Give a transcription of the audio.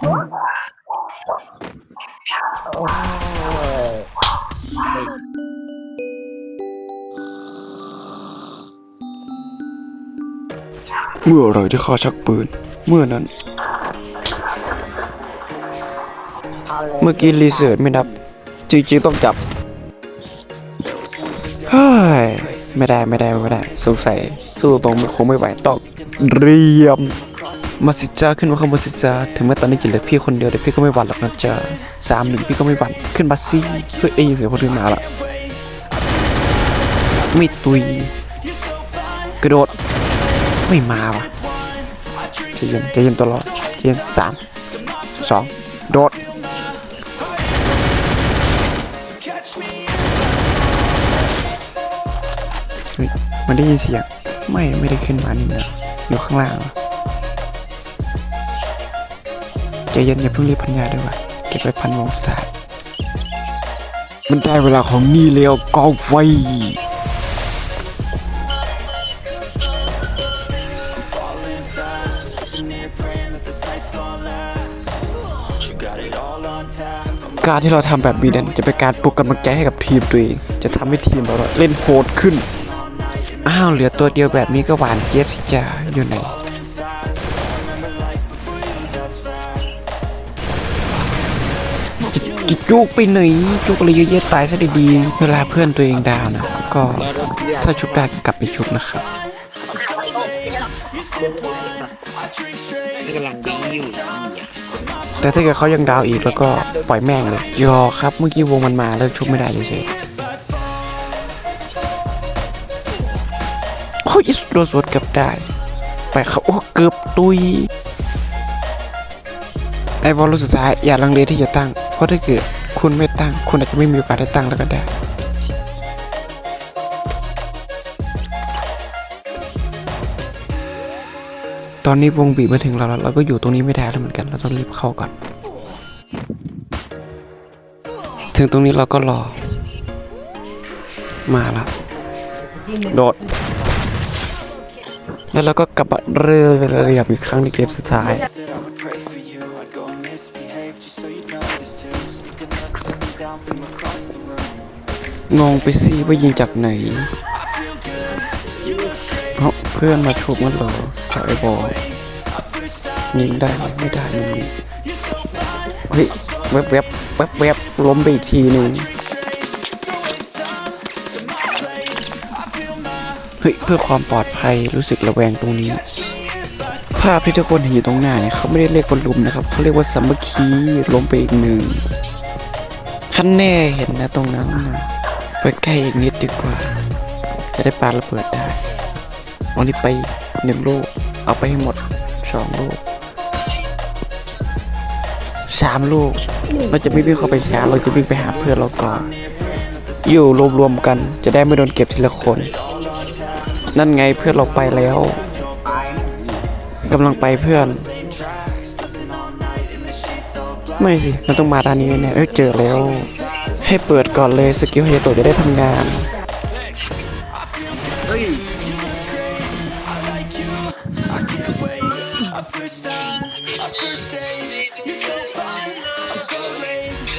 เมื่อไรที่ข้าชักปืน เมื่อนั้น เมื่อกี้รีเสิร์ชไม่นับ จริงๆต้องจับ เฮ้ย ไม่ได้ไม่ได้ไม่ได้ สงสัยสู้ตรงมันคงไม่ไหวต้องเรียม มาสิจ้าขึ้นมาข้างบนสิจ้าถึงแม้ตอนนี้จะเหลือพี่คนเดียวแต่พี่ก็ไม่หวั่นหรอกนะจ้าสามหนึ่งพี่ก็ไม่หวั่นขึ้นมาสิเพื่อเองเสียงคนอื่นมาละไม่ตุย กระโดด ไม่มาวะใจเย็นใจเย็นตลอดเย็นสามสองโดดเฮ้ยมันได้ยินเสียงไม่ไม่ได้ขึ้นมานี่นะอยู่ข้างล่าง ใจเย็นอย่าเพิ่งรีบพันยาด้วยวะเก็บไว้พันวงสุดท้ายมันได้เวลาของนี่แล้วกองไฟการที่เราทำแบบนี้นั้นจะเป็นการปลุกกำลังใจให้กับทีมตัวเอง จะทำให้ทีมเราเล่นโหดขึ้น อ้าวเหลือตัวเดียวแบบนี้ก็หวานเจี๊ยบสิจ้าอยู่ไหน จะจะจุกไปหนจุกอะไรเยอะแยะตายซะดีๆเวลาเพื่อนตัวเองดาวนะ ก็ถ้าชุบได้ก็กลับไปชุบนะครับกำลังดีอยู่แต่ถ้าเกิดเขายังดาวอีกแล้วก็ปล่อยแม่งเลยยอครับเมื่อกี้วงมันมาแล้วชุบไม่ได้เฉยๆโอ้ยโดนสวดเกือบได้ไปครับโอ้เกือบตุยไอ้บอลลูกสุดท้ายอย่าลังเลที่จะตั้ง ราะถ้าเกิดคุณไม่ตั้ง คุณอาจจะไม่มีโอกาสได้ตั้งแล้วก็ได้ตอนนี้วงบีบมาถึงเราแล้วเราก็อยู่ตรงนี้ไม่ได้แล้วเหมือนกัน เราต้องรีบเข้าก่อน ถึงตรงนี้เราก็รอ มาละโดด แล้วเราก็กลับมาเรือเรียบอีกครั้งในเกมสุดท้าย you I'd go and misbehave just so you'd notice too. Sneaking looks at me down from across the room. งงไปสิว่ายิงจากไหนเอ้าเพื่อนมาชุบมันเหรอถอยบอลยิงได้ไม่ได้มึงยิงเฮ้ยแวบแวบแวบแวบล้มไปอีกทีหนึ่งเฮ้ยเพื่อความปลอดภัยรู้สึกระแวงตรงนี้ ภาพที่ทุกคนเห็นอยู่ตรงหน้าเนี่ยเขาไม่ได้เรียกว่าลุมนะครับเขาเรียกว่าสามัคคีล้มไปอีกหนึ่งท่านแน่เห็นนะตรงนั้นนะไปใกล้อีกนิดดีกว่า จะได้ปาระเบิดได้วันนี้ไปหนึ่งลูกเอาไปให้หมดสองลูกสามลูก เราจะไม่วิ่งเข้าไปช้า เราจะวิ่งไปหาเพื่อนเราก่อน อยู่รวมๆกัน จะได้ไม่โดนเก็บทีละคน นั่นไงเพื่อนเราไปแล้ว กำลังไปเพื่อน ไม่สิ มันต้องมาด้านนี้แน่เอ้ยเจอแล้ว ให้เปิดก่อนเลยสกิลเฮโตจะได้ทำงานเฮ้ย